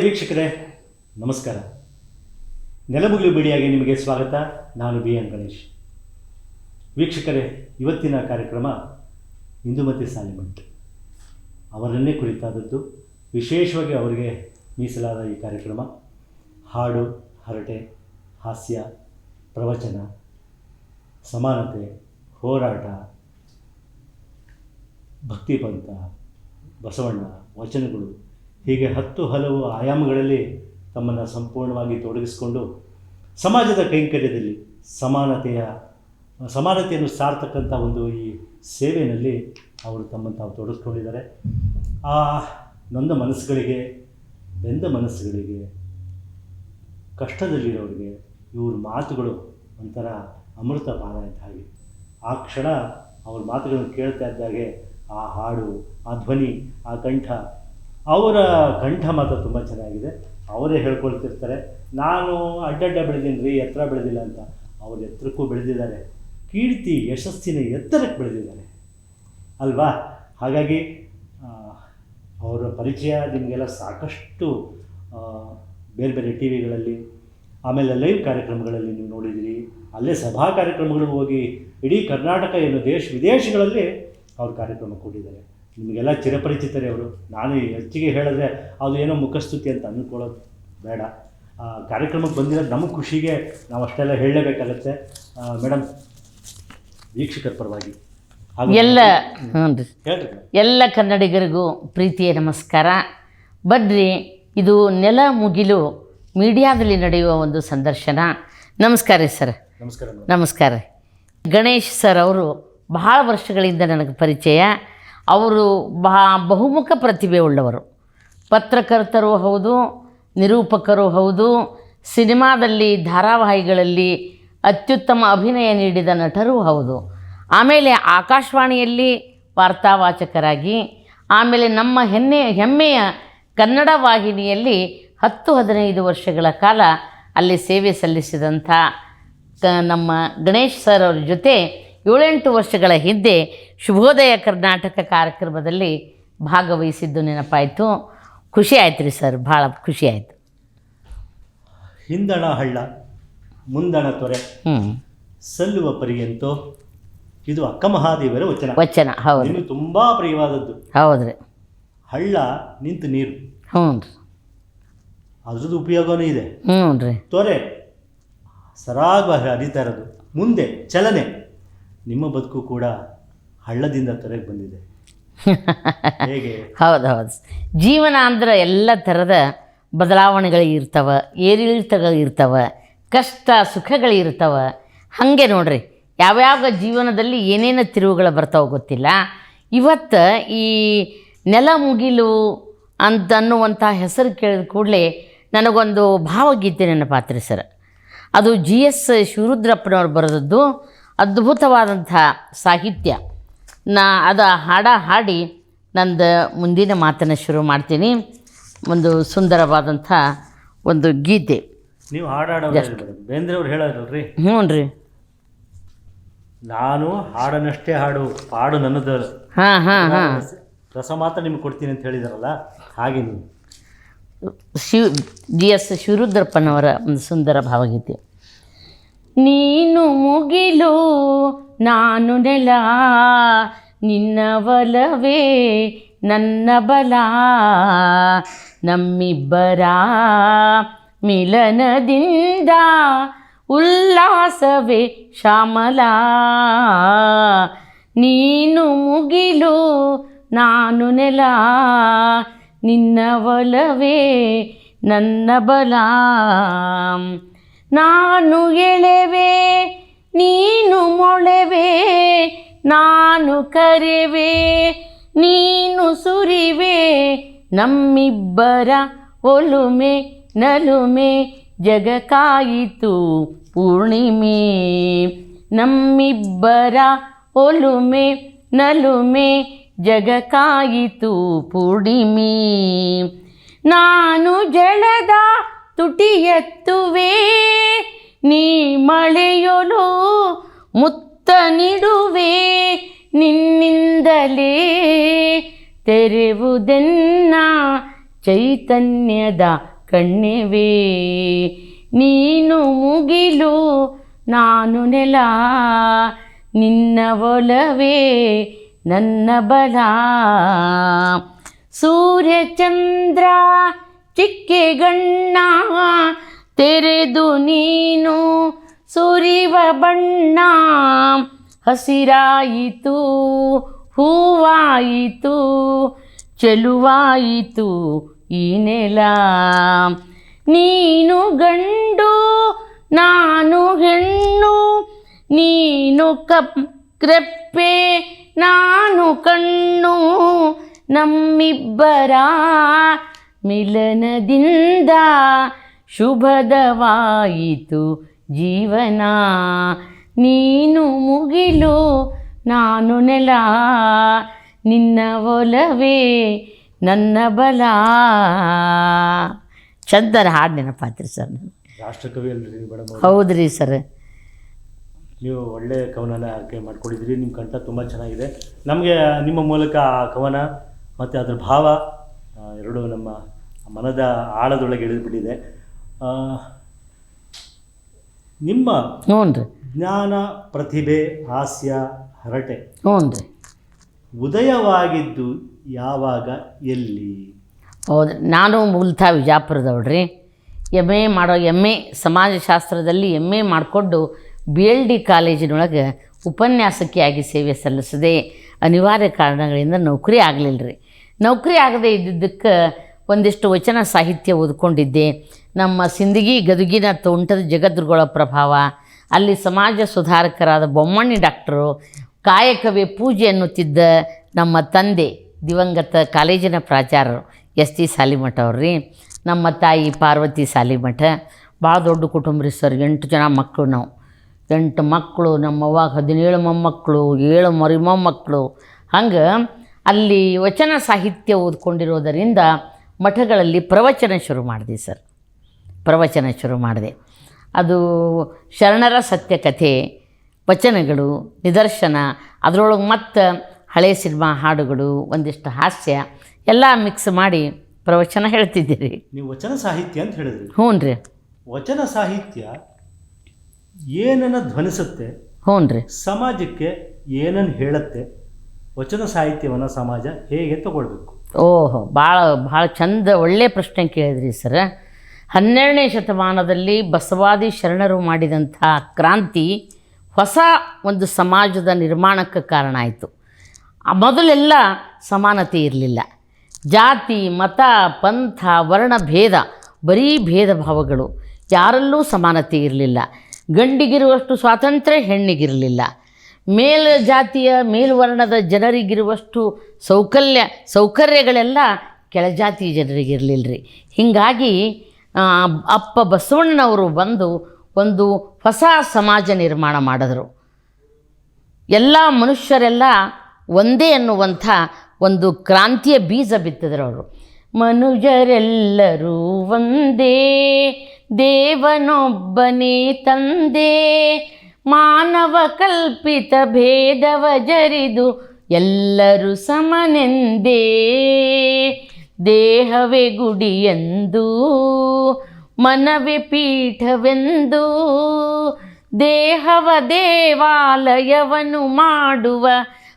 ವೀಕ್ಷಕರೇ, ನಮಸ್ಕಾರ. ನೆಲಮುಗಿಲು ಬಿಡಿಯಾಗಿ ನಿಮಗೆ ಸ್ವಾಗತ. ನಾನು ಬಿ ಎನ್ ಗಣೇಶ್. ವೀಕ್ಷಕರೇ, ಇವತ್ತಿನ ಕಾರ್ಯಕ್ರಮ ಇಂದುಮತಿ ಸಾಲಿಮಂಟ್ ಅವರನ್ನೇ ಕುರಿತಾದದ್ದು ವಿಶೇಷವಾಗಿ ಅವರಿಗೆ ಮೀಸಲಾದ ಈ ಕಾರ್ಯಕ್ರಮ. ಹಾಡು, ಹರಟೆ, ಹಾಸ್ಯ, ಪ್ರವಚನ, ಸಮಾನತೆ, ಹೋರಾಟ, ಭಕ್ತಿಪಂಥ, ಬಸವಣ್ಣ, ವಚನಗಳು ಹೀಗೆ ಹತ್ತು ಹಲವು ಆಯಾಮಗಳಲ್ಲಿ ತಮ್ಮನ್ನು ಸಂಪೂರ್ಣವಾಗಿ ತೊಡಗಿಸಿಕೊಂಡು ಸಮಾಜದ ಕೈಂಕರ್ಯದಲ್ಲಿ ಸಮಾನತೆಯ, ಸಮಾನತೆಯನ್ನು ಸಾರ್ತಕ್ಕಂಥ ಒಂದು ಈ ಸೇವೆಯಲ್ಲಿ ಅವರು ತಮ್ಮನ್ನು ತಾವು ತೊಡಗಿಸ್ಕೊಂಡಿದ್ದಾರೆ. ಆ ನೊಂದ ಮನಸ್ಸುಗಳಿಗೆ, ಬೆಂದ ಮನಸ್ಸುಗಳಿಗೆ, ಕಷ್ಟದಲ್ಲಿರೋರಿಗೆ ಇವ್ರ ಮಾತುಗಳು ಒಂಥರ ಅಮೃತ ಪಾನ ಇದ್ದ ಹಾಗೆ. ಆ ಕ್ಷಣ ಅವ್ರ ಮಾತುಗಳನ್ನು ಕೇಳ್ತಾ ಇದ್ದಾಗೆ ಆ ಹಾಡು, ಆ ಧ್ವನಿ, ಆ ಕಂಠ ಅವರ ಕಂಠ ಮಾತ್ರ ತುಂಬ ಚೆನ್ನಾಗಿದೆ. ಅವರೇ ಹೇಳ್ಕೊಳ್ತಿರ್ತಾರೆ. ನಾನು ಅಡ್ಡಡ್ಡ ಬೆಳೆದೀನಿ ರೀ ಎತ್ತರ ಬೆಳೆದಿಲ್ಲ ಅಂತ ಅವ್ರು ಎತ್ತರಕ್ಕೂ ಬೆಳೆದಿದ್ದಾರೆ. ಕೀರ್ತಿ ಯಶಸ್ಸಿನ ಎತ್ತರಕ್ಕೆ ಬೆಳೆದಿದ್ದಾರೆ. ಅಲ್ವಾ? ಹಾಗಾಗಿ ಅವರ ಪರಿಚಯ ನಿಮಗೆಲ್ಲ ಸಾಕಷ್ಟು ಬೇರೆ ಬೇರೆ ಟಿ ವಿಗಳಲ್ಲಿ ಆಮೇಲೆ ಲೈವ್ ಕಾರ್ಯಕ್ರಮಗಳಲ್ಲಿ ನೀವು ನೋಡಿದಿರಿ. ಅಲ್ಲೇ ಸಭಾ ಕಾರ್ಯಕ್ರಮಗಳಿಗೆ ಹೋಗಿ ಇಡೀ ಕರ್ನಾಟಕ ಏನು ದೇಶ ವಿದೇಶಗಳಲ್ಲಿ ಅವ್ರ ಕಾರ್ಯಕ್ರಮ ಕೊಟ್ಟಿದ್ದಾರೆ. ನಿಮಗೆಲ್ಲ ಚಿರಪರಿಚಿತರೇ ಅವರು ನಾನು ಹೆಚ್ಚಿಗೆ ಹೇಳಿದ್ರೆ ಅದು ಏನೋ ಮುಖಸ್ತುತಿ ಅಂತ ಅಂದ್ಕೊಳ್ಳೋದು ಬೇಡ. ಕಾರ್ಯಕ್ರಮಕ್ಕೆ ಬಂದಿರೋದು ನಮ್ಮ ಖುಷಿಗೆ ನಾವು ಅಷ್ಟೆಲ್ಲ ಹೇಳಲೇಬೇಕಾಗತ್ತೆ. ಮೇಡಮ್ ವೀಕ್ಷಕರ ಪರವಾಗಿ. ಎಲ್ಲ ಹ್ಞೂ ರೀ. ಹೇಳ್ರಿ. ಎಲ್ಲ ಕನ್ನಡಿಗರಿಗೂ ಪ್ರೀತಿಯ ನಮಸ್ಕಾರ. ಬನ್ರಿ ಇದು ನೆಲ ಮುಗಿಲು ಮೀಡಿಯಾದಲ್ಲಿ ನಡೆಯುವ ಒಂದು ಸಂದರ್ಶನ. ನಮಸ್ಕಾರ ರೀ ಸರ್. ನಮಸ್ಕಾರ ನಮಸ್ಕಾರ ಗಣೇಶ್ ಸರ್ ಅವರು ಬಹಳ ವರ್ಷಗಳಿಂದ ನನಗೆ ಪರಿಚಯ. ಅವರು ಬಹಾ ಬಹುಮುಖ ಪ್ರತಿಭೆ ಉಳ್ಳವರು. ಪತ್ರಕರ್ತರು ಹೌದು, ನಿರೂಪಕರು ಹೌದು, ಸಿನಿಮಾದಲ್ಲಿ ಧಾರಾವಾಹಿಗಳಲ್ಲಿ ಅತ್ಯುತ್ತಮ ಅಭಿನಯ ನೀಡಿದ ನಟರೂ ಹೌದು. ಆಮೇಲೆ ಆಕಾಶವಾಣಿಯಲ್ಲಿ ವಾರ್ತಾವಾಚಕರಾಗಿ, ಆಮೇಲೆ ನಮ್ಮ ಹೆಮ್ಮೆ ಹೆಮ್ಮೆಯ ಕನ್ನಡ ವಾಹಿನಿಯಲ್ಲಿ ಹತ್ತು ಹದಿನೈದು ವರ್ಷಗಳ ಕಾಲ ಅಲ್ಲಿ ಸೇವೆ ಸಲ್ಲಿಸಿದಂಥ ನಮ್ಮ ಗಣೇಶ್ ಸರ್ ಅವ್ರ ಜೊತೆ ಏಳೆಂಟು ವರ್ಷಗಳ ಹಿಂದೆ ಶುಭೋದಯ ಕರ್ನಾಟಕ ಕಾರ್ಯಕ್ರಮದಲ್ಲಿ ಭಾಗವಹಿಸಿದ್ದು ನೆನಪಾಯಿತು. ಖುಷಿ ಆಯ್ತು ರೀ ಸರ್ ಭಾಳ ಖುಷಿ ಆಯಿತು. ಹಿಂದಣ ಹಳ್ಳ ಮುಂದಣ ತೊರೆ ಹ್ಞೂ ಸಲ್ಲುವ ಪರಿಯಂತೋ ಇದು ಅಕ್ಕ ಮಹಾದೇವರ ವಚನ. ವಚನ ಹೌದು. ತುಂಬ ತುಂಬಾ ಪ್ರಿಯವಾದದ್ದು. ಹೌದ್ರಿ. ಹಳ್ಳ ನಿಂತು ನೀರು. ಹ್ಞೂ ರೀ ಅದ್ರದ್ದು ಉಪಯೋಗನೂ ಇದೆ. ಹ್ಞೂ ರೀ ತೊರೆ ಸರಾಗ ಹರಿತಾ ಇರೋದು. ಮುಂದೆ ಚಲನೆ. ನಿಮ್ಮ ಬದುಕು ಕೂಡ ಹಳ್ಳದಿಂದ ತರಗೆ ಬಂದಿದೆ. ಹೇಗೆ? ಹೌದು ಹೌದು. ಜೀವನ ಅಂದ್ರೆ ಎಲ್ಲ ಥರದ ಬದಲಾವಣೆಗಳು ಇರ್ತವೆ ಏರಿಳಿತಗಳು ಇರ್ತವೆ ಕಷ್ಟ ಸುಖಗಳು ಇರ್ತವೆ. ಹಾಗೆ ನೋಡ್ರಿ ಯಾವ್ಯಾವ ಜೀವನದಲ್ಲಿ ಏನೇನು ತಿರುವುಗಳು ಬರ್ತಾವೆ ಗೊತ್ತಿಲ್ಲ. ಇವತ್ತು ಈ ನೆಲ ಮುಗಿಲು ಅಂತ ಅನ್ನುವಂಥ ಹೆಸರು ಕೇಳಿದ ಕೂಡಲೇ ನನಗೊಂದು ಭಾವಗೀತೆ ನೆನಪಾತ್ರಿ ಸರ್. ಅದು ಜಿ ಎಸ್ ಶಿವರುದ್ರಪ್ಪನವ್ರು ಬರೆದದ್ದು. ಅದ್ಭುತವಾದಂಥ ಸಾಹಿತ್ಯ. ನಾ ಅದು ಹಾಡ ಹಾಡಿ ನಂದು ಮುಂದಿನ ಮಾತನ್ನು ಶುರು ಮಾಡ್ತೀನಿ. ಒಂದು ಸುಂದರವಾದಂಥ ಒಂದು ಗೀತೆ. ನೀವು ಹಾಡಾಡೋದು ಮೇಡಮ್ ಬೇಂದ್ರೆ ಅವ್ರು ಹೇಳೋರಲ್ರಿ ಹ್ಞೂ ರೀ. ನಾನು ಹಾಡನಷ್ಟೇ ಹಾಡು ಹಾಡು ನನ್ನದು. ಹಾಂ ಹಾಂ ಹಾಂ. ರಸ ಮಾತ್ರ ನಿಮ್ಗೆ ಕೊಡ್ತೀನಿ ಅಂತ ಹೇಳಿದಾರಲ್ಲ ಹಾಗೆ ನೀವು. ಶಿವ್ ಜಿ ಎಸ್ ಶಿವರುದ್ರಪ್ಪನವರ ಒಂದು ಸುಂದರ ಭಾವಗೀತೆ. ನೀನು ಮುಗಿಲು, ನಾನು ನೆಲ. ನಿನ್ನ ಬಲವೇ ನನ್ನ ಬಲ. ನಮ್ಮಿಬ್ಬರ ಮಿಲನದಿಂದ ಉಲ್ಲಾಸವೇ ಶ್ಯಾಮಲ. ನೀನು ಮುಗಿಲು, ನಾನು ನೆಲ. ನಿನ್ನ ಒಲವೇ ನನ್ನ ಬಲ. ನಾನು ಎಳೆವೆ, ನೀನು ಮೊಳೆವೆ, ನಾನು ಕರೆವೆ, ನೀನು ಸುರಿವೆ, ನಮ್ಮಿಬ್ಬರ ಒಲುಮೆ, ನಲುಮೆ ಜಗ ಕಾಯಿತು ಪೂರ್ಣಿಮೆ. ನಮ್ಮಿಬ್ಬರ ಒಲುಮೆ, ನಲುಮೆ ಜಗ ಕಾಯಿತು ಪೂರ್ಣಿಮೆ. ನಾನು ಜಳದ ತುಟಿಯತ್ತುವೆ, ನೀ ಮಳೆಯೊಲು ಮುತ್ತ ನೀಡುವೆ ನಿನ್ನಿಂದಲೇ ತೆರೆವುದೆನ್ನ ಚೈತನ್ಯದ ಕಣ್ಣಿವೆ. ನೀನು ಮುಗಿಲು, ನಾನು ನೆಲ, ನಿನ್ನ ಒಲವೇ, ನನ್ನ ಬಲ. ಸೂರ್ಯಚಂದ್ರ ಚಿಕ್ಕೆಗಣ್ಣ ತೆರೆದು ನೀನು ಸುರಿವ ಬಣ್ಣ, ಹಸಿರಾಯಿತು, ಹೂವಾಯಿತು, ಚೆಲುವಾಯಿತು ಈ ನೆಲ. ನೀನು ಗಂಡು, ನಾನು ಹೆಣ್ಣು, ನೀನು ಕಪ್, ಕ್ರೆಪ್ಪೆ, ನಾನು ಕಣ್ಣು, ನಮ್ಮಿಬ್ಬರ ಮಿಲನದಿಂದ ಶುಭದವಾಯಿತು ಜೀವನ. ನೀನು ಮುಗಿಲು ನಾನು ನೆಲ. ನಿನ್ನ ಒಲವೇ ನನ್ನ ಬಲ. ಚಂದನ ಹಾಡು ನೆನಪಾತ್ರಿ ಸರ್ ನಾನು ರಾಷ್ಟ್ರಕವಿ ಅಲ್ರಿ ಮೇಡಮ್ ಅವ್ರು. ಹೌದ್ರಿ ಸರ್. ನೀವು ಒಳ್ಳೆ ಕವನನ ಆಯ್ಕೆ ಮಾಡ್ಕೊಂಡಿದ್ದೀರಿ ನಿಮ್ಮ ಕಂಠ ತುಂಬ ಚೆನ್ನಾಗಿದೆ. ನಮಗೆ ನಿಮ್ಮ ಮೂಲಕ ಆ ಕವನ ಮತ್ತು ಅದರ ಭಾವ ಎರಡೂ ನಮ್ಮ ಮನದ ಆಳದೊಳಗೆ ಇಳಿದುಬಿಟ್ಟಿದೆ. ನಿಮ್ಮ ಜ್ಞಾನ ಪ್ರತಿಭೆ ಹಾಸ್ಯ ಹರಟೆ ಹ್ಞೂ ಉದಯವಾಗಿದ್ದು ಯಾವಾಗ ಎಲ್ಲಿ? ಹೌದು ನಾನು ಮೂಲತಃ ವಿಜಾಪುರದವ್ರಿ ಎಂ ಎ ಮಾಡೋ ಎಂ ಎ ಸಮಾಜಶಾಸ್ತ್ರದಲ್ಲಿ ಎಂ ಎ ಮಾಡಿಕೊಂಡು ಬಿ ಎಲ್ ಡಿ ಕಾಲೇಜಿನೊಳಗೆ ಉಪನ್ಯಾಸಕಿಯಾಗಿ ಸೇವೆ ಸಲ್ಲಿಸದೆ ಅನಿವಾರ್ಯ ಕಾರಣಗಳಿಂದ ನೌಕರಿ ಆಗಲಿಲ್ಲ ರೀ ನೌಕರಿ ಆಗದೆ ಇದ್ದಿದ್ದಕ್ಕೆ ಒಂದಿಷ್ಟು ವಚನ ಸಾಹಿತ್ಯ ಓದ್ಕೊಂಡಿದ್ದೆ. ನಮ್ಮ ಸಿಂದಗಿ ಗದುಗಿನ ತೋಂಟದ ಜಗದ್ಗುರುಗಳ ಪ್ರಭಾವ, ಅಲ್ಲಿ ಸಮಾಜ ಸುಧಾರಕರಾದ ಬೊಮ್ಮಣ್ಣಿ ಡಾಕ್ಟರು ಕಾಯಕವೇ ಪೂಜೆ ಅನ್ನುತ್ತಿದ್ದ ನಮ್ಮ ತಂದೆ, ದಿವಂಗತ ಕಾಲೇಜಿನ ಪ್ರಾಚಾರ್ಯರು ಎಸ್ ಟಿ ಸಾಲಿಮಠ ಅವ್ರಿ ನಮ್ಮ ತಾಯಿ ಪಾರ್ವತಿ ಸಾಲಿಮಠ. ಭಾಳ ದೊಡ್ಡ ಕುಟುಂಬ ರೀ ಸರ್, ಎಂಟು ಜನ ಮಕ್ಕಳು ನಾವು. ಎಂಟು ಮಕ್ಕಳು ನಮ್ಮವ್ವಾಗ ಹದಿನೇಳು ಮೊಮ್ಮಕ್ಕಳು, ಏಳು ಮರಿ ಮೊಮ್ಮಕ್ಕಳು. ಹಂಗೆ ಅಲ್ಲಿ ವಚನ ಸಾಹಿತ್ಯ ಓದ್ಕೊಂಡಿರೋದರಿಂದ ಮಠಗಳಲ್ಲಿ ಪ್ರವಚನ ಶುರು ಮಾಡಿದೆ ಸರ್. ಪ್ರವಚನ ಶುರು ಮಾಡಿದೆ. ಅದು ಶರಣರ ಸತ್ಯಕಥೆ ವಚನಗಳು ನಿದರ್ಶನ ಅದರೊಳಗೆ ಮತ್ತು ಹಳೆ ಸಿನಿಮಾ ಹಾಡುಗಳು ಒಂದಿಷ್ಟು ಹಾಸ್ಯ ಎಲ್ಲ ಮಿಕ್ಸ್ ಮಾಡಿ ಪ್ರವಚನ ಹೇಳ್ತಿದ್ದೀರಿ. ನೀವು ವಚನ ಸಾಹಿತ್ಯ ಅಂತ ಹೇಳಿದ್ರಿ. ಹ್ಞೂ ರೀ. ವಚನ ಸಾಹಿತ್ಯ ಏನನ್ನು ಧ್ವನಿಸುತ್ತೆ ಹ್ಞೂ ರೀ. ಸಮಾಜಕ್ಕೆ ಏನನ್ನು ಹೇಳುತ್ತೆ ವಚನ ಸಾಹಿತ್ಯವನ್ನು ಸಮಾಜ ಹೇಗೆ ತಗೊಳ್ಬೇಕು? ಓಹೋ, ಭಾಳ ಭಾಳ ಚಂದ ಒಳ್ಳೆಯ ಪ್ರಶ್ನೆ ಕೇಳಿದ್ರಿ ಸರ್. ಹನ್ನೆರಡನೇ ಶತಮಾನದಲ್ಲಿ ಬಸವಾದಿ ಶರಣರು ಮಾಡಿದಂಥ ಕ್ರಾಂತಿ ಹೊಸ ಒಂದು ಸಮಾಜದ ನಿರ್ಮಾಣಕ್ಕೆ ಕಾರಣ ಆಯಿತು. ಮೊದಲೆಲ್ಲ ಸಮಾನತೆ ಇರಲಿಲ್ಲ. ಜಾತಿ, ಮತ, ಪಂಥ, ವರ್ಣ ಭೇದ, ಬರೀ ಭೇದ ಭಾವಗಳು ಯಾರಲ್ಲೂ ಸಮಾನತೆ ಇರಲಿಲ್ಲ. ಗಂಡಿಗಿರುವಷ್ಟು ಸ್ವಾತಂತ್ರ್ಯ, ಹೆಣ್ಣಿಗಿರಲಿಲ್ಲ. ಮೇಲ್ ಜಾತಿಯ ಮೇಲ್ವರ್ಣದ ಜನರಿಗಿರುವಷ್ಟು ಸೌಕಲ್ಯ, ಸೌಕರ್ಯಗಳೆಲ್ಲ ಕೆಳಜಾತಿ ಜನರಿಗಿರಲಿಲ್ಲ ರೀ ಹೀಗಾಗಿ ಅಪ್ಪ ಬಸವಣ್ಣನವರು ಬಂದು ಒಂದು ಹೊಸ ಸಮಾಜ ನಿರ್ಮಾಣ ಮಾಡಿದ್ರು. ಎಲ್ಲ ಮನುಷ್ಯರೆಲ್ಲ ಒಂದೇ ಅನ್ನುವಂಥ ಒಂದು ಕ್ರಾಂತಿಯ ಬೀಜ ಬಿತ್ತಿದ್ರು ಅವರು. ಮನುಜರೆಲ್ಲರೂ ಒಂದೇ, ದೇವನೊಬ್ಬನೇ ತಂದೆ ಮಾನವ ಕಲ್ಪಿತ ಭೇದವ ಜರಿದು ಎಲ್ಲರೂ ಸಮನೆಂದೇ. ದೇಹವೇ ಗುಡಿಯೆಂದು ಮನವೇ ಪೀಠವೆಂದು, ದೇಹವ ದೇವಾಲಯವನ್ನು ಮಾಡುವ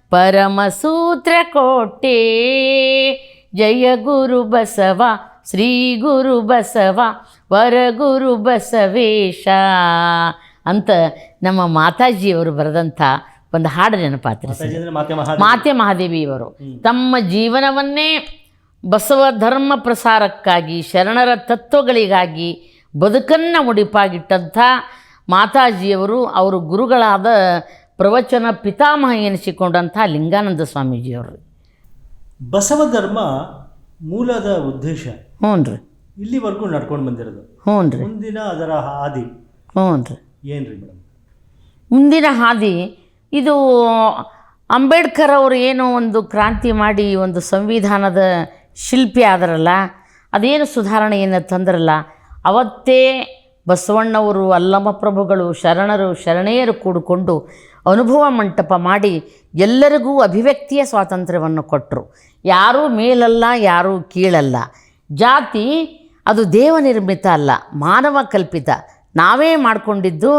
ಪರಮಸೂತ್ರ ಕೋಟೆ. ಜಯ ಗುರು ಬಸವ, ಶ್ರೀ ಗುರು ಬಸವ, ವರಗುರು ಬಸವೇಶ. ಅಂತ ನಮ್ಮ ಮಾತಾಜಿಯವರು ಬರೆದಂಥ ಒಂದು ಹಾಡು ನೆನಪಾತ್ರ ಮಾತೆ ಮಹಾದೇವಿಯವರು. ತಮ್ಮ ಜೀವನವನ್ನೇ ಬಸವ ಧರ್ಮ ಪ್ರಸಾರಕ್ಕಾಗಿ ಶರಣರ ತತ್ವಗಳಿಗಾಗಿ ಬದುಕನ್ನು ಮುಡಿಪಾಗಿಟ್ಟಂಥ ಮಾತಾಜಿಯವರು ಅವರು ಗುರುಗಳಾದ ಪ್ರವಚನ ಪಿತಾಮಹ ಎನಿಸಿಕೊಂಡಂಥ ಲಿಂಗಾನಂದ ಸ್ವಾಮೀಜಿಯವರು. ಬಸವ ಧರ್ಮ ಮೂಲದ ಉದ್ದೇಶ. ಹ್ಞೂ ರೀ ಇಲ್ಲಿವರೆಗೂ ನಡ್ಕೊಂಡು ಬಂದಿರೋದು. ಹ್ಞೂ ರೀ ಮುಂದಿನ ಅದರ ಹಾದಿ. ಹ್ಞೂ ರೀ ಏನ್ರಿ ಮೇಡಮ್? ಮುಂದಿನ ಹಾದಿ, ಇದು ಅಂಬೇಡ್ಕರ್ ಅವರು ಏನೋ ಒಂದು ಕ್ರಾಂತಿ ಮಾಡಿ ಒಂದು ಸಂವಿಧಾನದ ಶಿಲ್ಪಿ ಆದರಲ್ಲ, ಅದೇನು ಸುಧಾರಣೆಯನ್ನು ತಂದ್ರಲ್ಲ, ಅವತ್ತೇ ಬಸವಣ್ಣವರು ಅಲ್ಲಮಪ್ರಭುಗಳು ಶರಣರು, ಶರಣೆಯರು ಕೂಡಿಕೊಂಡು ಅನುಭವ ಮಂಟಪ ಮಾಡಿ ಎಲ್ಲರಿಗೂ ಅಭಿವ್ಯಕ್ತಿಯ ಸ್ವಾತಂತ್ರ್ಯವನ್ನು ಕೊಟ್ಟರು ಯಾರೂ ಮೇಲಲ್ಲ, ಯಾರೂ ಕೀಳಲ್ಲ. ಜಾತಿ ಅದು ದೇವನಿರ್ಮಿತ ಅಲ್ಲ, ಮಾನವ ಕಲ್ಪಿತ. ನಾವೇ ಮಾಡಿಕೊಂಡಿದ್ದು,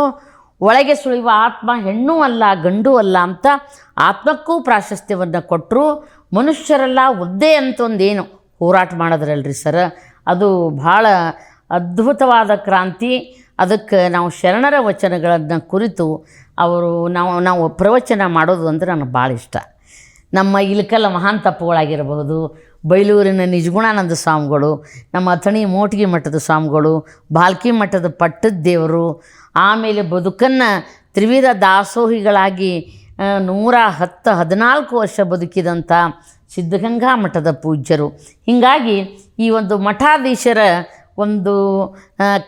ಒಳಗೆ ಸುಳಿಯುವ ಆತ್ಮ ಹೆಣ್ಣು ಅಲ್ಲ, ಗಂಡು ಅಲ್ಲ ಅಂತ ಆತ್ಮಕ್ಕೂ ಪ್ರಾಶಸ್ತ್ಯವನ್ನು ಕೊಟ್ಟರು ಮನುಷ್ಯರೆಲ್ಲ ಒದ್ದೆ ಅಂತ ಒಂದೇನು ಹೋರಾಟ ಮಾಡಿದ್ರಲ್ರಿ ಸರ್? ಅದು ಭಾಳ ಅದ್ಭುತವಾದ ಕ್ರಾಂತಿ. ಅದಕ್ಕೆ ನಾವು ಶರಣರ ವಚನಗಳನ್ನು ಕುರಿತು ಅವರು ನಾವು ನಾವು ಪ್ರವಚನ ಮಾಡೋದು ಅಂದರೆ ನನಗೆ ಭಾಳ ಇಷ್ಟ. ನಮ್ಮ ಇಲಕಲ್ಲ ಮಹಾನ್ ತಪ್ಪುಗಳಾಗಿರಬಹುದು ಬೈಲೂರಿನ ನಿಜಗುಣಾನಂದ ಸ್ವಾಮಿಗಳು, ನಮ್ಮ ಅಥಣಿ ಮೋಟಿಗೆ ಮಠದ ಸ್ವಾಮಿಗಳು, ಬಾಲ್ಕಿ ಮಠದ ಪಟ್ಟದ ದೇವರು, ಆಮೇಲೆ ಬದುಕನ್ನು ತ್ರಿವಿಧ ದಾಸೋಹಿಗಳಾಗಿ ನೂರ ಹತ್ತು ಹದಿನಾಲ್ಕು ವರ್ಷ ಬದುಕಿದಂಥ ಸಿದ್ಧಗಂಗಾ ಮಠದ ಪೂಜ್ಯರು. ಹೀಗಾಗಿ ಈ ಒಂದು ಮಠಾಧೀಶರ ಒಂದು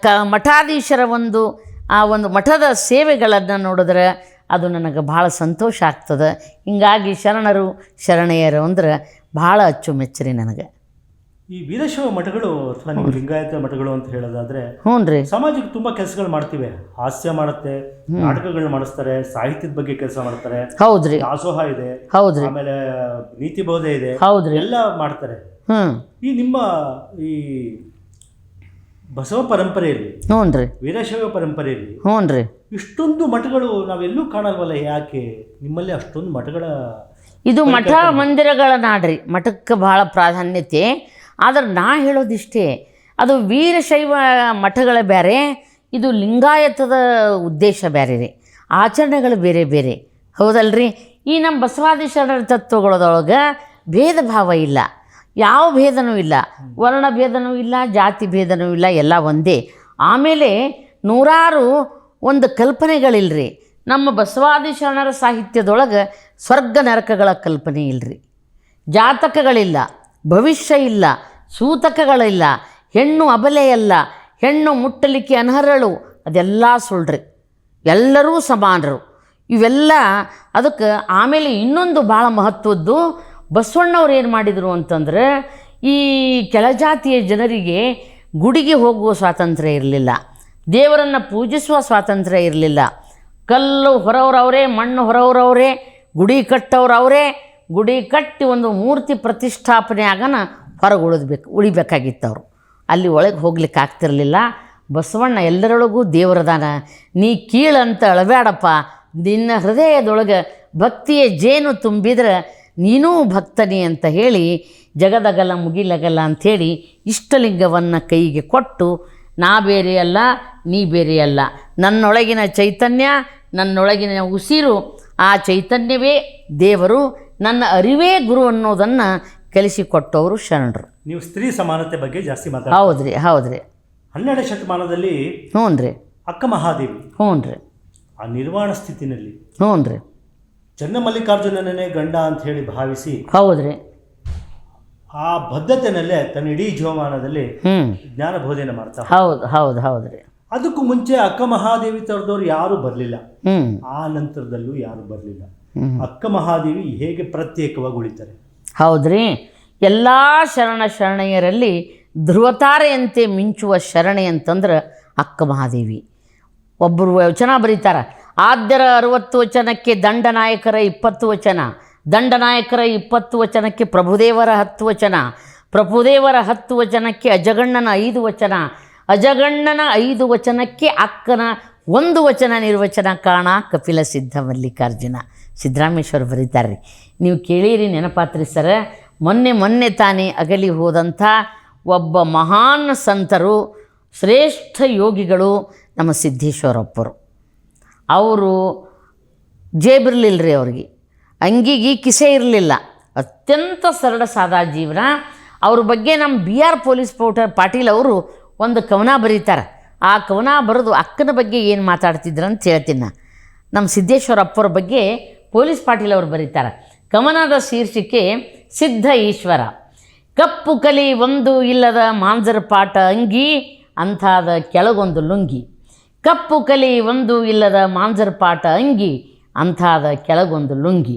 ಕ ಮಠಾಧೀಶರ ಒಂದು, ಆ ಒಂದು ಮಠದ ಸೇವೆಗಳನ್ನು ನೋಡಿದ್ರೆ ಅದು ನನಗೆ ಭಾಳ ಸಂತೋಷ ಆಗ್ತದೆ. ಹಿಂಗಾಗಿ ಶರಣರು ಶರಣೆಯರು ಅಂದ್ರೆ ಭಾಳ ಅಚ್ಚುಮೆಚ್ಚರಿ ನನಗೆ. ಈ ವೀರಶೈವ ಮಠಗಳು ಅಥವಾ ನೀವು ಲಿಂಗಾಯತ ಮಠಗಳು ಅಂತ ಹೇಳೋದಾದ್ರೆ ಹ್ಞೂ ರೀ. ಸಮಾಜಕ್ಕೆ ತುಂಬಾ ಕೆಲಸಗಳು ಮಾಡ್ತೀವಿ. ಹಾಸ್ಯ ಮಾಡುತ್ತೆ ನಾಟಕಗಳನ್ನ ಮಾಡಿಸ್ತಾರೆ ಸಾಹಿತ್ಯದ ಬಗ್ಗೆ ಕೆಲಸ ಮಾಡ್ತಾರೆ. ಹೌದ್ರಿ. ದಾಸೋಹ ಇದೆ ಹೌದ್ರಿ. ಆಮೇಲೆ ನೀತಿ ಬೋಧೆ ಇದೆ ಹೌದ್ರಿ. ಎಲ್ಲ ಮಾಡ್ತಾರೆ. ಹ್ಞೂ ಈ ನಿಮ್ಮ ಈ ಬಸವ ಪರಂಪರೆಯಲ್ಲಿ ಹ್ಞೂ ರೀ. ವೀರಶೈವ ಪರಂಪರೆಯಲ್ಲಿ ಹ್ಞೂ ರೀ. ಇಷ್ಟೊಂದು ಮಠಗಳು ನಾವೆಲ್ಲೂ ಕಾಣಲ್ವಲ್ಲ ಯಾಕೆ? ನಿಮ್ಮಲ್ಲಿ ಅಷ್ಟೊಂದು ಮಠಗಳ ಇದು ಮಠ ಮಂದಿರಗಳ ನಾಡ್ರಿ. ಮಠಕ್ಕೆ ಭಾಳ ಪ್ರಾಧಾನ್ಯತೆ ಆದ್ರೆ ನಾ ಹೇಳೋದಿಷ್ಟೇ ಅದು ವೀರಶೈವ ಮಠಗಳ ಬೇರೆ ಇದು ಲಿಂಗಾಯತದ ಉದ್ದೇಶ ಬೇರೆ ರೀ. ಆಚರಣೆಗಳು ಬೇರೆ ಬೇರೆ. ಹೌದಲ್ರಿ? ಈ ನಮ್ಮ ಬಸವಾದಿ ಶರಣರ ತತ್ವಗಳದೊಳಗೆ ಭೇದ ಭಾವ ಇಲ್ಲ. ಯಾವ ಭೇದನೂ ಇಲ್ಲ. ವರ್ಣ ಭೇದನೂ ಇಲ್ಲ, ಜಾತಿ ಭೇದನೂ ಇಲ್ಲ, ಎಲ್ಲ ಒಂದೇ. ಆಮೇಲೆ ನೂರಾರು ಒಂದು ಕಲ್ಪನೆಗಳಿಲ್ರಿ. ನಮ್ಮ ಬಸವಾದಿ ಶರಣರ ಸಾಹಿತ್ಯದೊಳಗೆ ಸ್ವರ್ಗ ನರಕಗಳ ಕಲ್ಪನೆ ಇಲ್ರಿ. ಜಾತಕಗಳಿಲ್ಲ, ಭವಿಷ್ಯ ಇಲ್ಲ, ಸೂತಕಗಳಿಲ್ಲ, ಹೆಣ್ಣು ಅಬಲೆಯಲ್ಲ ಹೆಣ್ಣು ಮುಟ್ಟಲಿಕ್ಕೆ ಅನರ್ಹಳು, ಅದೆಲ್ಲ ಸುಳ್ರಿ ಎಲ್ಲರೂ ಸಮಾನರು. ಇವೆಲ್ಲ ಅದಕ್ಕೆ ಆಮೇಲೆ ಇನ್ನೊಂದು ಭಾಳ ಮಹತ್ವದ್ದು ಬಸವಣ್ಣವ್ರು ಏನು ಮಾಡಿದರು ಅಂತಂದ್ರೆ, ಈ ಕೆಳಜಾತಿಯ ಜನರಿಗೆ ಗುಡಿಗೆ ಹೋಗುವ ಸ್ವಾತಂತ್ರ್ಯ ಇರಲಿಲ್ಲ. ದೇವರನ್ನು ಪೂಜಿಸುವ ಸ್ವಾತಂತ್ರ್ಯ ಇರಲಿಲ್ಲ. ಕಲ್ಲು ಹೊರವರವರೇ, ಮಣ್ಣು ಹೊರವ್ರವರೇ, ಗುಡಿ ಕಟ್ಟವ್ರವರೇ, ಗುಡಿ ಕಟ್ಟಿ ಒಂದು ಮೂರ್ತಿ ಪ್ರತಿಷ್ಠಾಪನೆ ಆಗನ ಹೊರಗೆ ಉಳಿದ್ಬೇಕು ಉಳಿಬೇಕಾಗಿತ್ತು ಅವರು ಅಲ್ಲಿ ಒಳಗೆ ಹೋಗ್ಲಿಕ್ಕೆ ಆಗ್ತಿರಲಿಲ್ಲ. ಬಸವಣ್ಣ ಎಲ್ಲರೊಳಗೂ ದೇವರದಾನ. ನೀ ಕೀಳಂತ ಅಳಬೇಡಪ್ಪ ನಿನ್ನ ಹೃದಯದೊಳಗೆ ಭಕ್ತಿಯ ಜೇನು ತುಂಬಿದ್ರೆ ನೀನೂ ಭಕ್ತನಿ ಅಂತ ಹೇಳಿ ಜಗದಗಲ ಮುಗಿಲಗಲ ಅಂಥೇಳಿ ಇಷ್ಟಲಿಂಗವನ್ನು ಕೈಗೆ ಕೊಟ್ಟು ನಾ ಬೇರೆ ಅಲ್ಲ ನೀ ಬೇರೆ ಅಲ್ಲ. ನನ್ನೊಳಗಿನ ಚೈತನ್ಯ ನನ್ನೊಳಗಿನ ಉಸಿರು ಆ ಚೈತನ್ಯವೇ ದೇವರು ನನ್ನ ಅರಿವೇ ಗುರು ಅನ್ನೋದನ್ನು ಕಲಿಸಿಕೊಟ್ಟವರು ಶರಣರು. ನೀವು ಸ್ತ್ರೀ ಸಮಾನತೆ ಬಗ್ಗೆ ಜಾಸ್ತಿ ಮಾತಾಡ ಹೌದ್ರಿ ಹೌದ್ರಿ. ಹನ್ನೆರಡು ಶತಮಾನದಲ್ಲಿ ಹ್ಞೂ ರೀ ಅಕ್ಕ ಮಹಾದೇವಿ ಹ್ಞೂ ರೀ ಆ ನಿರ್ವಾಣ ಸ್ಥಿತಿನಲ್ಲಿ ಹ್ಞೂ ರೀ ಚನ್ನಮಲ್ಲಿಕಾರ್ಜುನನೇ ಗಂಡ ಅಂತ ಹೇಳಿ ಭಾವಿಸಿ ಹೌದ್ರಿ. ಆ ಬದ್ಧತೆನಲ್ಲೇ ತನ್ನ ಇಡೀ ಜೀವಮಾನದಲ್ಲಿ ಜ್ಞಾನ ಬೋಧನೆ ಮಾಡ್ತಾ ಹೌದು ಹೌದು ಹೌದ್ರಿ. ಅದಕ್ಕೂ ಮುಂಚೆ ಅಕ್ಕ ಮಹಾದೇವಿ ತರದವ್ರು ಯಾರೂ ಬರಲಿಲ್ಲ. ಆ ನಂತರದಲ್ಲೂ ಯಾರು ಬರಲಿಲ್ಲ. ಅಕ್ಕ ಮಹಾದೇವಿ ಹೇಗೆ ಪ್ರತ್ಯೇಕವಾಗಿ ಉಳಿತಾರೆ? ಹೌದ್ರಿ. ಎಲ್ಲ ಶರಣ ಶರಣೆಯರಲ್ಲಿ ಧ್ರುವತಾರೆಯಂತೆ ಮಿಂಚುವ ಶರಣೆ ಅಂತಂದ್ರೆ ಅಕ್ಕ ಮಹಾದೇವಿ. ಒಬ್ಬರು ವಚನ ಬರೀತಾರೆ ಆದ್ಯರ ಅರುವತ್ತು ವಚನಕ್ಕೆ ದಂಡನಾಯಕರ ಇಪ್ಪತ್ತು ವಚನ, ದಂಡನಾಯಕರ ಇಪ್ಪತ್ತು ವಚನಕ್ಕೆ ಪ್ರಭುದೇವರ ಹತ್ತು ವಚನ, ಪ್ರಭುದೇವರ ಹತ್ತು ವಚನಕ್ಕೆ ಅಜಗಣ್ಣನ ಐದು ವಚನ, ಅಜಗಣ್ಣನ ಐದು ವಚನಕ್ಕೆ ಅಕ್ಕನ ಒಂದು ವಚನ ನಿರ್ವಚನ ಕಾಣ ಕಪಿಲ ಸಿದ್ಧ ಮಲ್ಲಿಕಾರ್ಜುನ. ಸಿದ್ದರಾಮೇಶ್ವರ ಬರೀತಾರೆ ರೀ ನೀವು ಕೇಳಿರಿ ನೆನಪಾತ್ರಿ ಸರ, ಮೊನ್ನೆ ಮೊನ್ನೆ ತಾನೇ ಅಗಲಿ ಹೋದಂಥ ಒಬ್ಬ ಮಹಾನ್ ಸಂತರು, ಶ್ರೇಷ್ಠ ಯೋಗಿಗಳು ನಮ್ಮ ಸಿದ್ದೇಶ್ವರಪ್ಪರು ಅವರು ಜೇಬಿರಲಿಲ್ಲ ರೀ ಅವ್ರಿಗೆ. ಅಂಗಿಗೆ ಕಿಸೆ ಇರಲಿಲ್ಲ. ಅತ್ಯಂತ ಸರಳ ಸಾದಾ ಜೀವನ. ಅವ್ರ ಬಗ್ಗೆ ನಮ್ಮ ಬಿ ಆರ್ ಪೊಲೀಸ್ ಪೌಟರ್ ಪಾಟೀಲ್ ಅವರು ಒಂದು ಕವನ ಬರೀತಾರೆ. ಆ ಕವನ ಬರೆದು ಅಕ್ಕನ ಬಗ್ಗೆ ಏನು ಮಾತಾಡ್ತಿದ್ರು ಅಂತ ಹೇಳ್ತೀನಿ ನಾನು ನಮ್ಮ ಸಿದ್ದೇಶ್ವರಪ್ಪರ ಬಗ್ಗೆ ಪೊಲೀಸ್ ಪಾಟೀಲ್ ಅವರು ಬರೀತಾರೆ. ಕವನದ ಶೀರ್ಷಿಕೆ ಸಿದ್ಧ ಈಶ್ವರ. ಕಪ್ಪು ಕಲಿ ಒಂದು ಇಲ್ಲದ ಮಾಂಜರ ಪಾಟ ಅಂಗಿ ಅಂಥಾದ ಕೆಳಗೊಂದು ಲುಂಗಿ. ಕಪ್ಪು ಕಲಿ ಒಂದು ಇಲ್ಲದ ಮಾಂಜರ ಪಾಟ ಅಂಗಿ, ಅಂಥಾದ ಕೆಳಗೊಂದು ಲುಂಗಿ.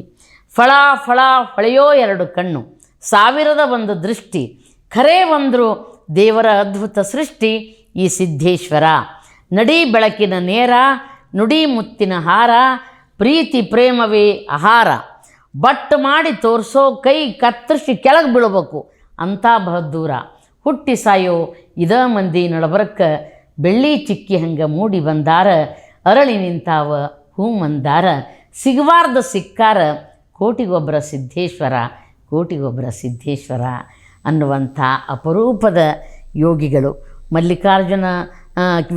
ಫಳ ಫಳ ಹೊಳೆಯೋ ಎರಡು ಕಣ್ಣು, ಸಾವಿರದ ಒಂದು ದೃಷ್ಟಿ. ಖರೆ ಒಂದ್ರು ದೇವರ ಅದ್ಭುತ ಸೃಷ್ಟಿ ಈ ಸಿದ್ಧೇಶ್ವರ. ನಡಿ ಬೆಳಕಿನ ನೇರ, ನುಡಿ ಮುತ್ತಿನ ಹಾರ, ಪ್ರೀತಿ ಪ್ರೇಮವೇ ಆಹಾರ. ಬಟ್ ಮಾಡಿ ತೋರಿಸೋ ಕೈ ಕತ್ತರಿಸಿ ಕೆಳಗೆ ಬೀಳಬೇಕು, ಅಂಥ ಬಹದ್ದೂರ. ಹುಟ್ಟಿ ಸಾಯೋ ಇದ ಮಂದಿ ನಡಬರಕ್ಕ ಬೆಳ್ಳಿ ಚಿಕ್ಕಿ ಹಂಗೆ ಮೂಡಿ ಬಂದಾರ, ಅರಳಿ ನಿಂತಾವ ಹೂ ಮಂದಾರ. ಸಿಗಬಾರ್ದ ಸಿಕ್ಕಾರ ಕೋಟಿಗೊಬ್ಬರ ಸಿದ್ಧೇಶ್ವರ ಕೋಟಿಗೊಬ್ಬರ ಸಿದ್ಧೇಶ್ವರ ಅನ್ನುವಂಥ ಅಪರೂಪದ ಯೋಗಿಗಳು. ಮಲ್ಲಿಕಾರ್ಜುನ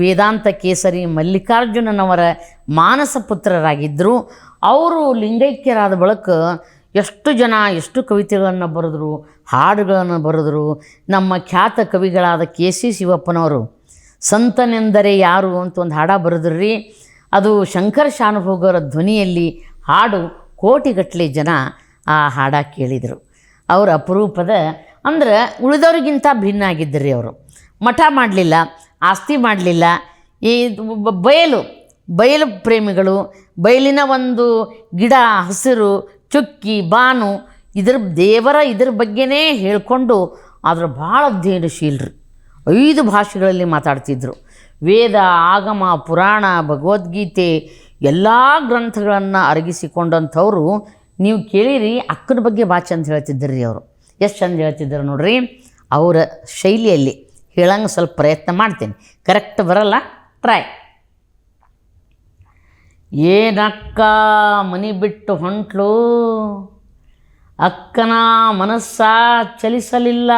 ವೇದಾಂತ ಕೇಸರಿ ಮಲ್ಲಿಕಾರ್ಜುನನವರ ಮಾನಸ ಪುತ್ರರಾಗಿದ್ದರು ಅವರು ಲಿಂಗೈಕ್ಯರಾದ ಬಳಿಕ ಎಷ್ಟು ಜನ, ಎಷ್ಟು ಕವಿತೆಗಳನ್ನು ಬರೆದರು, ಹಾಡುಗಳನ್ನು ಬರೆದರು. ನಮ್ಮ ಖ್ಯಾತ ಕವಿಗಳಾದ ಕೆ ಸಿ ಶಿವಪ್ಪನವರು ಸಂತನೆಂದರೆ ಯಾರು ಅಂತ ಒಂದು ಹಾಡ ಬರೆದ್ರಿ. ಅದು ಶಂಕರ ಶಾನುಭೋಗರ ಧ್ವನಿಯಲ್ಲಿ ಹಾಡು ಕೋಟಿಗಟ್ಟಲೆ ಜನ ಆ ಹಾಡ ಕೇಳಿದರು. ಅವರು ಅಪರೂಪದ ಅಂದ್ರೆ ಉಳಿದವ್ರಿಗಿಂತ ಭಿನ್ನ ಆಗಿದ್ದರು ಅವರು. ಮಠ ಮಾಡಲಿಲ್ಲ, ಆಸ್ತಿ ಮಾಡಲಿಲ್ಲ, ಈ ಬಯಲು ಬಯಲು ಪ್ರೇಮಿಗಳು, ಬಯಲಿನ ಒಂದು ಗಿಡ, ಹಸಿರು, ಚುಕ್ಕಿ, ಬಾನು ಇದ್ರ ದೇವರ ಇದ್ರ ಬಗ್ಗೆನೇ ಹೇಳ್ಕೊಂಡು ಆದ್ರೆ ಭಾಳ ಅಧ್ಯಯನಶೀಲರು. ಐದು ಭಾಷೆಗಳಲ್ಲಿ ಮಾತಾಡ್ತಿದ್ರು. ವೇದ, ಆಗಮ, ಪುರಾಣ, ಭಗವದ್ಗೀತೆ ಎಲ್ಲ ಗ್ರಂಥಗಳನ್ನು ಅರಗಿಸಿಕೊಂಡಂಥವ್ರು ನೀವು ಕೇಳಿರಿ, ಅಕ್ಕನ ಬಗ್ಗೆ ಭಾಷೆ ಅಂತ ಹೇಳ್ತಿದ್ದರು ರೀ ಅವರು. ಎಷ್ಟು ಚಂದ ಹೇಳ್ತಿದ್ದರು ನೋಡ್ರಿ? ಅವರ ಶೈಲಿಯಲ್ಲಿ ಹೇಳಂಗೆ ಸ್ವಲ್ಪ ಪ್ರಯತ್ನ ಮಾಡ್ತೀನಿ. ಕರೆಕ್ಟ್ ಬರಲ್ಲ? ಟ್ರೈ ಏನಕ್ಕ ಮನಿ ಬಿಟ್ಟು ಹೊಂಟ್ಲು? ಅಕ್ಕನ ಮನಸ್ಸ ಚಲಿಸಲಿಲ್ಲ.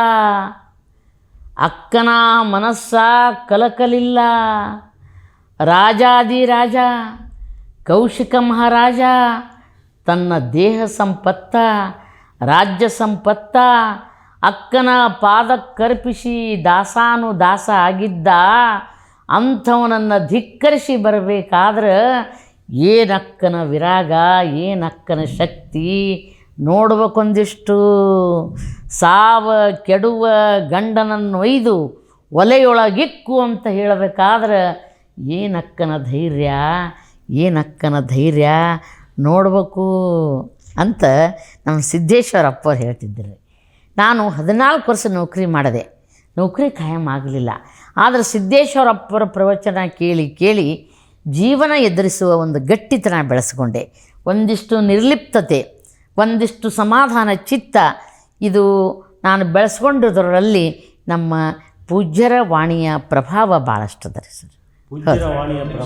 ಅಕ್ಕನ ಮನಸ್ಸ ಕಲಕಲಿಲ್ಲ. ರಾಜಾದಿ ರಾಜ ಕೌಶಿಕ ಮಹಾರಾಜ, ತನ್ನ ದೇಹ ಸಂಪತ್ತ, ರಾಜ್ಯ ಸಂಪತ್ತ, ಅಕ್ಕನ ಪಾದಕ್ಕರ್ಪಿಸಿ ದಾಸಾನು ದಾಸ ಆಗಿದ್ದ ಅಂಥವನನ್ನು ಧಿಕ್ಕರಿಸಿ ಬರಬೇಕಾದ್ರೆ ಏನಕ್ಕನ ವಿರಾಗ ಏನಕ್ಕನ ಶಕ್ತಿ ನೋಡ್ಬೇಕೊಂದಿಷ್ಟು ಸಾವ ಕೆಡುವ ಗಂಡನನ್ನು ಒಯ್ದು ಒಲೆಯೊಳಗಿಕ್ಕು ಅಂತ ಹೇಳಬೇಕಾದ್ರೆ ಏನಕ್ಕನ ಧೈರ್ಯ ಏನಕ್ಕನ ಧೈರ್ಯ? ನೋಡಬೇಕು ಅಂತ ನಮ್ಮ ಸಿದ್ದೇಶ್ವರ ಅಪ್ಪವ್ರು ಹೇಳ್ತಿದ್ದರು ನಾನು ಹದಿನಾಲ್ಕು ವರ್ಷ ನೌಕರಿ ಮಾಡಿದೆ. ನೌಕರಿ ಖಾಯಂ ಆಗಲಿಲ್ಲ. ಆದರೆ ಸಿದ್ದೇಶ್ವರ ಅಪ್ಪರ ಪ್ರವಚನ ಕೇಳಿ ಕೇಳಿ ಜೀವನ ಎದುರಿಸುವ ಒಂದು ಗಟ್ಟಿತನ ಬೆಳೆಸ್ಕೊಂಡೆ. ಒಂದಿಷ್ಟು ನಿರ್ಲಿಪ್ತತೆ. ಒಂದಿಷ್ಟು ಸಮಾಧಾನ ಚಿತ್ತ ಇದು ನಾನು ಬೆಳೆಸ್ಕೊಂಡಿದ್ರಲ್ಲಿ ನಮ್ಮ ಪೂಜ್ಯರ ವಾಣಿಯ ಪ್ರಭಾವ ಭಾಳಷ್ಟದ ರೀ ಸರ್. ಪೂಜ್ಯರ ವಾಣಿಯ ಪ್ರ